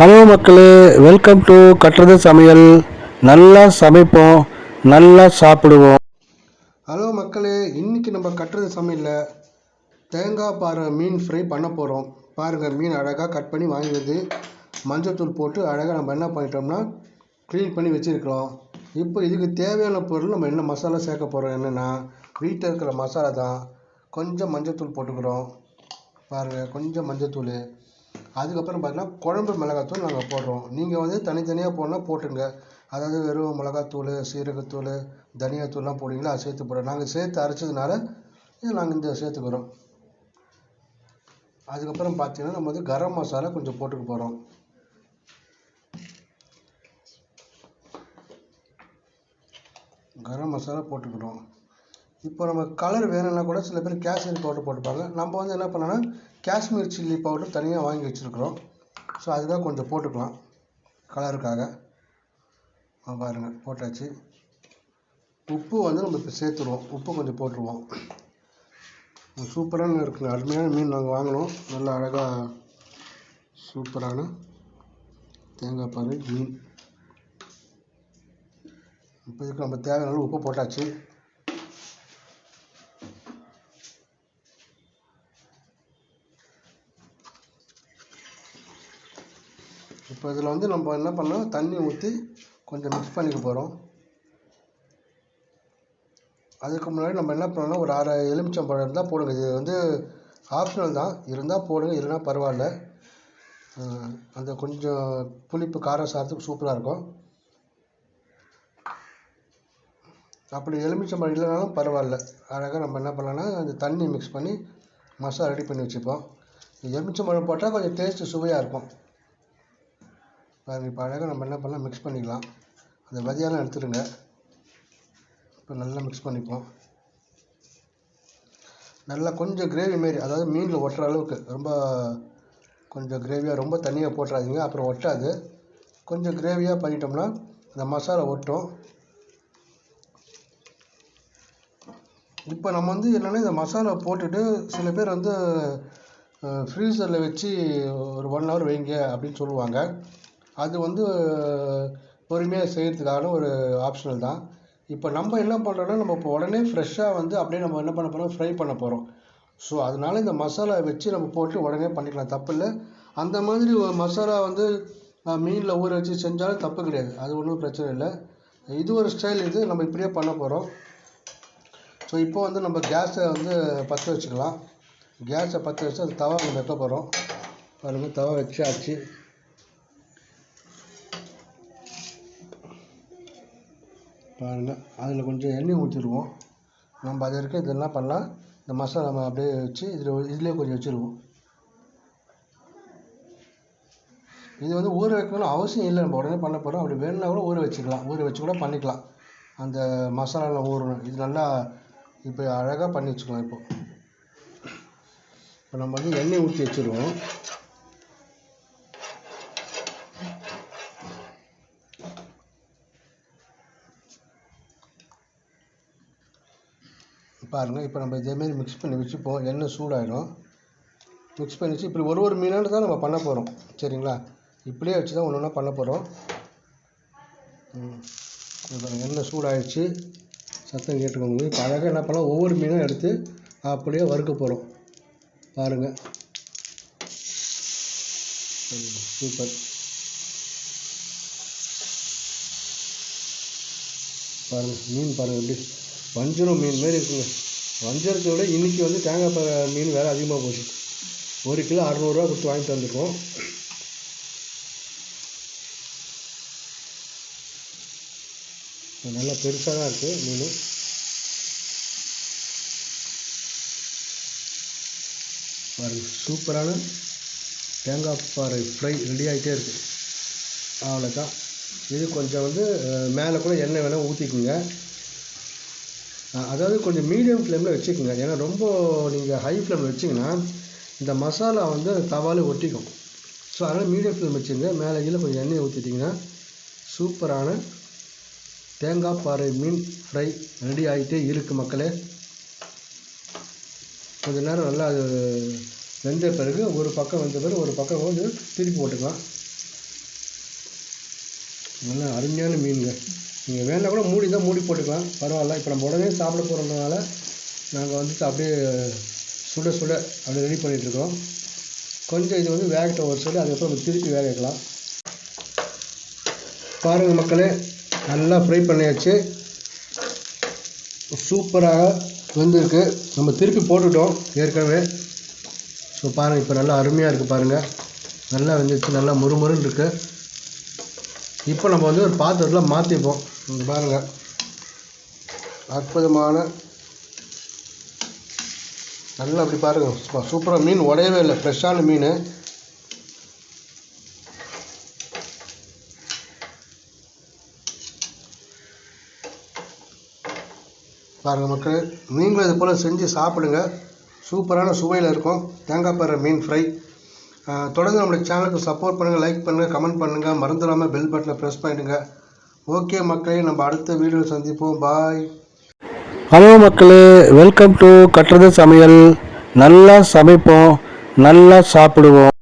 Hello மக்களே welcome to கட்டுறது சமையல். நல்லா சமைப்போம் நல்லா சாப்பிடுவோம். ஹலோ மக்களே இன்னைக்கு நம்ம கட்டுறது சமையலில் தேங்காய் பாறை மீன் ஃப்ரை பண்ண போகிறோம் பாருங்கள் மீன் அழகாக கட் பண்ணி வாங்கி வந்து மஞ்சள்தூள் போட்டு அழகாக நம்ம என்ன பண்ணிட்டோம்னா க்ளீன் பண்ணி வச்சுருக்கிறோம். இப்போ இதுக்கு தேவையான பொருள் நம்ம என்ன மசாலா சேர்க்க போகிறோம் என்னென்னா வீட்டில் இருக்கிற மசாலா தான். கொஞ்சம் மஞ்சள்தூள் போட்டுக்கிறோம். பாருங்கள் கொஞ்சம் மஞ்சள்தூள் அதுக்கப்புறம் பார்த்தீங்கன்னா குழம்பு மிளகாத்தூள் நாங்கள் போடுறோம். நீங்கள் வந்து தனித்தனியாக போடணுன்னா போட்டுங்க அதாவது வெறும் மிளகாத்தூள் சீரகத்தூள் தனியாத்தூள்லாம் போடுவீங்களா அதை சேர்த்து போடுறோம். நாங்கள் சேர்த்து அரைச்சதுனால இது நாங்கள் இந்த சேர்த்துக்கிறோம். அதுக்கப்புறம் பார்த்தீங்கன்னா நம்ம வந்து கரம் மசாலா கொஞ்சம் போட்டுக்க போகிறோம் கரம் மசாலா போட்டுக்கிறோம். இப்போ நம்ம கலர் வேணும்னா கூட சில பேர் கேசரி பவுடர் போட்டுப்பாங்க. நம்ம வந்து என்ன பண்ணோன்னா காஷ்மீர் சில்லி பவுடர் தனியாக வாங்கி வச்சுருக்குறோம். ஸோ அதுதான் கொஞ்சம் போட்டுக்கலாம். கலருக்காக. பாருங்கள் போட்டாச்சு. உப்பு வந்து நம்ம இப்போ சேர்த்துருவோம். உப்பு கொஞ்சம் போட்டுருவோம். சூப்பரான இருக்குங்க அருமையான மீன் நாங்கள் வாங்கினோம். நல்லா அழகாக சூப்பரான தேங்காய் பாரு மீன். இப்போ இதுக்கு நம்ம தேவையான உப்பு போட்டாச்சு. இப்போ இதில் வந்து நம்ம என்ன பண்ணோம்? தண்ணி ஊற்றி கொஞ்சம் மிக்ஸ் பண்ணிக்க போகிறோம் அதுக்கு முன்னாடி நம்ம என்ன பண்ணோம்னா ஒரு அரை எலுமிச்சம்பழம் இருந்தால் போடுங்க. இது வந்து ஆப்ஷனல் தான். இருந்தால் போடுங்க. இல்லைன்னா பரவாயில்ல. அந்த கொஞ்சம் புளிப்பு காரம் சாதத்துக்கு சூப்பராக இருக்கும். அப்படி எலுமிச்சம்பழம் இல்லைனாலும் பரவாயில்ல. அழகாக நம்ம என்ன பண்ணலாம்னா அந்த தண்ணி மிக்ஸ் பண்ணி மசாலா ரெடி பண்ணி வச்சுப்போம். எலுமிச்சம்பழம் போட்டால் கொஞ்சம் டேஸ்ட்டு சுவையாக இருக்கும். பாருங்க இப்போ அழகாக நம்ம என்ன பண்ணலாம் மிக்ஸ் பண்ணிக்கலாம். அந்த விதையெல்லாம் எடுத்துடுங்க. இப்போ நல்லா மிக்ஸ் பண்ணிப்போம். நல்லா கொஞ்சம் கிரேவி மாரி அதாவது மீனில் ஒட்டுற அளவுக்கு ரொம்ப கொஞ்சம் கிரேவியாக ரொம்ப தண்ணியாக போட்டுறாதீங்க அப்புறம் ஒட்டாது. கொஞ்சம் கிரேவியாக பண்ணிட்டோம்னா அந்த மசாலா ஒட்டும். இப்போ நம்ம வந்து என்னென்னா இந்த மசாலா போட்டுட்டு சில பேர் வந்து ஃப்ரீசரில் வச்சு ஒரு ஒன் ஹவர் வைங்க அப்படின்னு சொல்லுவாங்க. அது வந்து பொறுமையாக செய்கிறதுக்கான ஒரு ஆப்ஷனல் தான். இப்போ நம்ம என்ன பண்ணுறோன்னா நம்ம இப்போ உடனே ஃப்ரெஷ்ஷாக வந்து அப்படியே நம்ம என்ன பண்ண போகிறோம் ஃப்ரை பண்ண போகிறோம் ஸோ அதனால இந்த மசாலா வச்சு நம்ம போட்டு உடனே பண்ணிக்கலாம். தப்பு இல்லை. அந்த மாதிரி மசாலா வந்து மீனில் ஊற வச்சு செஞ்சாலும் தப்பு கிடையாது. அது ஒன்றும் பிரச்சனை இல்லை. இது ஒரு ஸ்டைல் இது நம்ம இப்படியே பண்ண போகிறோம் ஸோ இப்போ வந்து நம்ம கேஸை வந்து பற்ற வச்சுக்கலாம். கேஸை பற்ற வச்சு அது தவா நம்ம வைக்க போகிறோம் பாருங்கள் தவா வச்சாச்சு. பாருங்கள் அதில் கொஞ்சம் எண்ணெய் ஊற்றிடுவோம் நம்ம அது இருக்க இது என்ன பண்ணலாம் இந்த மசாலா நம்ம அப்படியே வச்சு இதில் இதுலேயே கொஞ்சம் வச்சுருவோம். இது வந்து ஊற வைக்கணும்னு அவசியம் இல்லை. நம்ம உடனே பண்ண போகிறோம் அப்படி வேணும்னா கூட ஊற வச்சுக்கலாம். ஊற வச்சு கூட பண்ணிக்கலாம். அந்த மசாலாவில் ஊறணும். இது நல்லா இப்போ அழகாக பண்ணி வச்சுக்கலாம் இப்போது இப்போ நம்ம வந்து எண்ணெய் ஊற்றி வச்சுருவோம். பாருங்கள் இப்போ நம்ம இதேமாரி மிக்ஸ் பண்ணி வச்சுப்போம். எண்ணெய் சூடாயிடும். மிக்ஸ் பண்ணி வச்சு இப்படி ஒரு ஒரு மீனாண்டு தான் நம்ம பண்ண போகிறோம் சரிங்களா? இப்படியே வச்சு தான் ஒன்று ஒன்றா பண்ண போகிறோம் எண்ணெய் சூடாயிடுச்சு. சத்தம் கேட்டுக்கோங்க. இப்போ அழகாக என்ன பண்ணலாம்? ஒவ்வொரு மீனும் எடுத்து அப்படியே வறுக்க போகிறோம் பாருங்கள் சூப்பர். பாருங்கள் மீன் பாருங்கள் எப்படி வஞ்சரம் மீன் மாரி இருக்குங்க. வஞ்சரத்தை விட இன்றைக்கி வந்து தேங்காய் மீன் வேறு அதிகமாக போச்சு. ஒரு கிலோ அறநூறுவா கொடுத்து வாங்கிட்டு வந்துருக்கோம். நல்லா பெருசாக தான் இருக்குது மீன். பாருங்க சூப்பரான தேங்காய் பாறை ஃப்ரை ரெடி ஆகிட்டே இருக்குது அவ்வளோதான் இது கொஞ்சம் வந்து மேலே கூட எண்ணெய் வேணால் ஊற்றிக்குங்க அதாவது கொஞ்சம் மீடியம் ஃப்ளேமில் வச்சுக்கோங்க. ஏன்னா ரொம்ப நீங்கள் ஹை ஃப்ளேமில் வச்சிங்கன்னா இந்த மசாலா வந்து தவாலே ஒட்டிக்கும். ஸோ அதனால் மீடியம் ஃப்ளேம் வச்சுருங்க. மேலே கீழே கொஞ்சம் எண்ணெய் ஊற்றிட்டிங்கன்னா சூப்பரான தேங்காய் பாறை மீன் ஃப்ரை ரெடி ஆகிட்டே இருக்குது மக்களே. கொஞ்ச நேரம் நல்லா அது வெந்த பிறகு ஒரு பக்கம் வெந்த பிறகு ஒரு பக்கம் வந்து திருப்பி போட்டுக்கலாம். நல்லா அருமையான மீனுங்க நீங்கள் வேணா கூட மூடி தான் மூடி போட்டுக்கலாம். பரவாயில்ல. இப்போ நம்ம உடனே சாப்பிட போகிறதுனால நாங்கள் வந்துட்டு அப்படியே சுட சுட அப்படியே ரெடி பண்ணிகிட்ருக்கோம் கொஞ்சம் இது வந்து வேகட்டும். ஒரு சொல்லி அதுக்கப்புறம் நம்ம திருப்பி வேக வைக்கலாம். பாருங்கள் மக்களே நல்லா ஃப்ரை பண்ணியாச்சு. சூப்பராக வெந்திருக்கு. நம்ம திருப்பி போட்டுட்டோம் ஏற்கனவே. ஸோ பாருங்கள் இப்போ நல்லா அருமையாக இருக்குது பாருங்கள் நல்லா வெந்துச்சு நல்லா முறுமுறுன்னு இருக்குது இப்போ நம்ம வந்து ஒரு பாத்திரத்தில் மாற்றிப்போம் இங்க பாருங்கள் அற்புதமான நல்லா அப்படி பாருங்கள் சூப்பராக மீன் உடையவே இல்லை. ஃப்ரெஷ்ஷான மீன். பாருங்கள் மக்கள் நீங்களும் இது போல் செஞ்சு சாப்பிடுங்க. சூப்பரான சுவையில் இருக்கும். தேங்காய் பாறை மீன் ஃப்ரை. தொடர்ந்து நம்மளுடைய சேனலுக்கு சப்போர்ட் பண்ணுங்கள் லைக் பண்ணுங்கள் கமெண்ட் பண்ணுங்கள் மறந்துடாமல் பெல் பட்டனை ப்ரெஸ் பண்ணிடுங்க. ஓகே மக்களே நம்ம அடுத்த வீடியோவில் சந்திப்போம். பாய் ஹலோ மக்களே வெல்கம் டு கட்டுறது சமையல். நல்லா சமைப்போம் நல்லா சாப்பிடுவோம்.